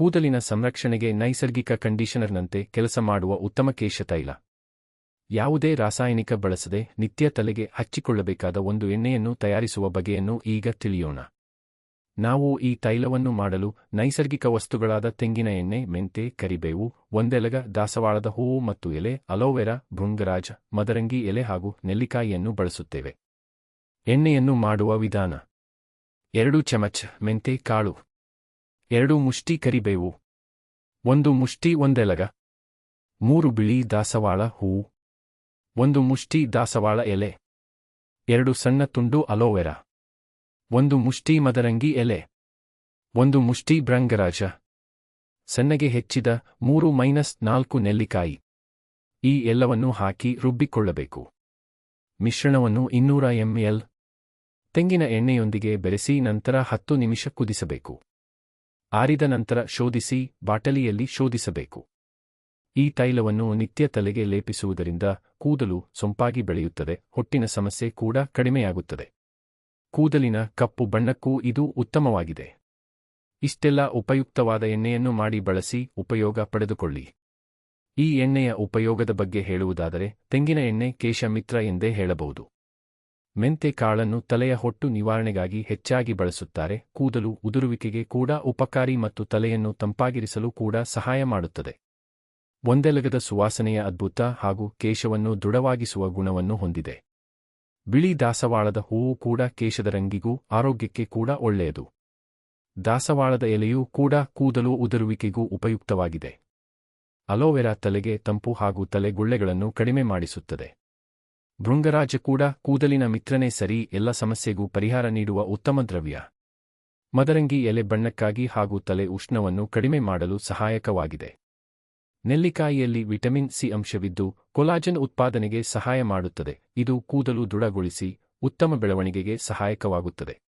ಕೂದಲಿನ ಸಂರಕ್ಷಣೆಗೆ ನೈಸರ್ಗಿಕ ಕಂಡೀಷನರ್ನಂತೆ ಕೆಲಸ ಮಾಡುವ ಉತ್ತಮ ಕೇಶ ತೈಲ ಯಾವುದೇ ರಾಸಾಯನಿಕ ಬಳಸದೆ ನಿತ್ಯ ತಲೆಗೆ ಹಚ್ಚಿಕೊಳ್ಳಬೇಕಾದ ಒಂದು ಎಣ್ಣೆಯನ್ನು ತಯಾರಿಸುವ ಬಗೆಯನ್ನು ಈಗ ತಿಳಿಯೋಣ. ನಾವು ಈ ತೈಲವನ್ನು ಮಾಡಲು ನೈಸರ್ಗಿಕ ವಸ್ತುಗಳಾದ ತೆಂಗಿನ ಎಣ್ಣೆ, ಮೆಂತೆ, ಕರಿಬೇವು, ಒಂದೆಲಗ, ದಾಸವಾಳದ ಹೂವು ಮತ್ತು ಎಲೆ, ಅಲೋವೆರಾ, ಭೃಂಗರಾಜ, ಮದರಂಗಿ ಎಲೆ ಹಾಗೂ ನೆಲ್ಲಿಕಾಯಿಯನ್ನು ಬಳಸುತ್ತೇವೆ. ಎಣ್ಣೆಯನ್ನು ಮಾಡುವ ವಿಧಾನ. ಎರಡು ಚಮಚ ಮೆಂತೆ ಕಾಳು. ಎರಡು ಮುಷ್ಟಿ ಕರಿಬೇವು. ಒಂದು ಮುಷ್ಟಿ ಒಂದೆಲಗ. ಮೂರು ಬಿಳಿ ದಾಸವಾಳ ಹೂವು. ಒಂದು ಮುಷ್ಟಿ ದಾಸವಾಳ ಎಲೆ. ಎರಡು ಸಣ್ಣ ತುಂಡು ಅಲೋವೆರಾ. ಒಂದು ಮುಷ್ಟಿ ಮದರಂಗಿ ಎಲೆ. ಒಂದು ಮುಷ್ಟಿ ಭ್ರಂಗರಾಜ ಸಣ್ಣಗೆ ಹೆಚ್ಚಿದ ಮೂರು ಮೈನಸ್ ನಾಲ್ಕು ನೆಲ್ಲಿಕಾಯಿ. ಈ ಎಲ್ಲವನ್ನು ಹಾಕಿ ರುಬ್ಬಿಕೊಳ್ಳಬೇಕು. ಮಿಶ್ರಣವನ್ನು ಇನ್ನೂರ ಎಂಎಲ್ ತೆಂಗಿನ ಎಣ್ಣೆಯೊಂದಿಗೆ ಬೆರೆಸಿ ನಂತರ ಹತ್ತು ನಿಮಿಷ ಕುದಿಸಬೇಕು. ಆರಿದ ನಂತರ ಶೋಧಿಸಿ, ಬಾಟಲಿಯಲ್ಲಿ ಶೋಧಿಸಬೇಕು. ಈ ತೈಲವನ್ನು ನಿತ್ಯ ತಲೆಗೆ ಲೇಪಿಸುವುದರಿಂದ ಕೂದಲು ಸೊಂಪಾಗಿ ಬೆಳೆಯುತ್ತದೆ, ಹೊಟ್ಟಿನ ಸಮಸ್ಯೆ ಕೂಡ ಕಡಿಮೆಯಾಗುತ್ತದೆ. ಕೂದಲಿನ ಕಪ್ಪು ಬಣ್ಣಕ್ಕೂ ಇದು ಉತ್ತಮವಾಗಿದೆ. ಇಷ್ಟೆಲ್ಲ ಉಪಯುಕ್ತವಾದ ಎಣ್ಣೆಯನ್ನು ಮಾಡಿ ಬಳಸಿ ಉಪಯೋಗ ಪಡೆದುಕೊಳ್ಳಿ. ಈ ಎಣ್ಣೆಯ ಉಪಯೋಗದ ಬಗ್ಗೆ ಹೇಳುವುದಾದರೆ, ತೆಂಗಿನ ಎಣ್ಣೆ ಕೇಶ ಮಿತ್ರ ಎಂದೇ ಹೇಳಬಹುದು. ಮೆಂತೆ ಕಾಳನ್ನು ತಲೆಯ ಹೊಟ್ಟು ನಿವಾರಣೆಗಾಗಿ ಹೆಚ್ಚಾಗಿ ಬಳಸುತ್ತಾರೆ. ಕೂದಲು ಉದುರುವಿಕೆಗೆ ಕೂಡ ಉಪಕಾರಿ ಮತ್ತು ತಲೆಯನ್ನು ತಂಪಾಗಿರಿಸಲು ಕೂಡ ಸಹಾಯ ಮಾಡುತ್ತದೆ. ಒಂದೆಲಗದ ಸುವಾಸನೆಯ ಅದ್ಭುತ ಹಾಗೂ ಕೇಶವನ್ನು ದೃಢವಾಗಿಸುವ ಗುಣವನ್ನು ಹೊಂದಿದೆ. ಬಿಳಿ ದಾಸವಾಳದ ಹೂವು ಕೂಡ ಕೇಶದ ರಂಗಿಗೂ ಆರೋಗ್ಯಕ್ಕೆ ಕೂಡ ಒಳ್ಳೆಯದು. ದಾಸವಾಳದ ಎಲೆಯೂ ಕೂಡ ಕೂದಲು ಉದುರುವಿಕೆಗೂ ಉಪಯುಕ್ತವಾಗಿದೆ. ಅಲೋವೆರಾ ತಲೆಗೆ ತಂಪು ಹಾಗೂ ತಲೆಗುಳ್ಳೆಗಳನ್ನು ಕಡಿಮೆ ಮಾಡಿಸುತ್ತದೆ. ಭೃಂಗರಾಜ ಕೂಡ ಕೂದಲಿನ ಮಿತ್ರನೇ ಸರಿ, ಎಲ್ಲ ಸಮಸ್ಯೆಗೂ ಪರಿಹಾರ ನೀಡುವ ಉತ್ತಮ ದ್ರವ್ಯ. ಮದರಂಗಿ ಎಲೆ ಬಣ್ಣಕ್ಕಾಗಿ ಹಾಗೂ ತಲೆ ಉಷ್ಣವನ್ನು ಕಡಿಮೆ ಮಾಡಲು ಸಹಾಯಕವಾಗಿದೆ. ನೆಲ್ಲಿಕಾಯಿಯಲ್ಲಿ ವಿಟಮಿನ್ ಸಿ ಅಂಶವಿದ್ದು, ಕೊಲಾಜನ್ ಉತ್ಪಾದನೆಗೆ ಸಹಾಯ ಮಾಡುತ್ತದೆ, ಇದು ಕೂದಲು ದೃಢಗೊಳಿಸಿ, ಉತ್ತಮ ಬೆಳವಣಿಗೆಗೆ ಸಹಾಯಕವಾಗುತ್ತದೆ.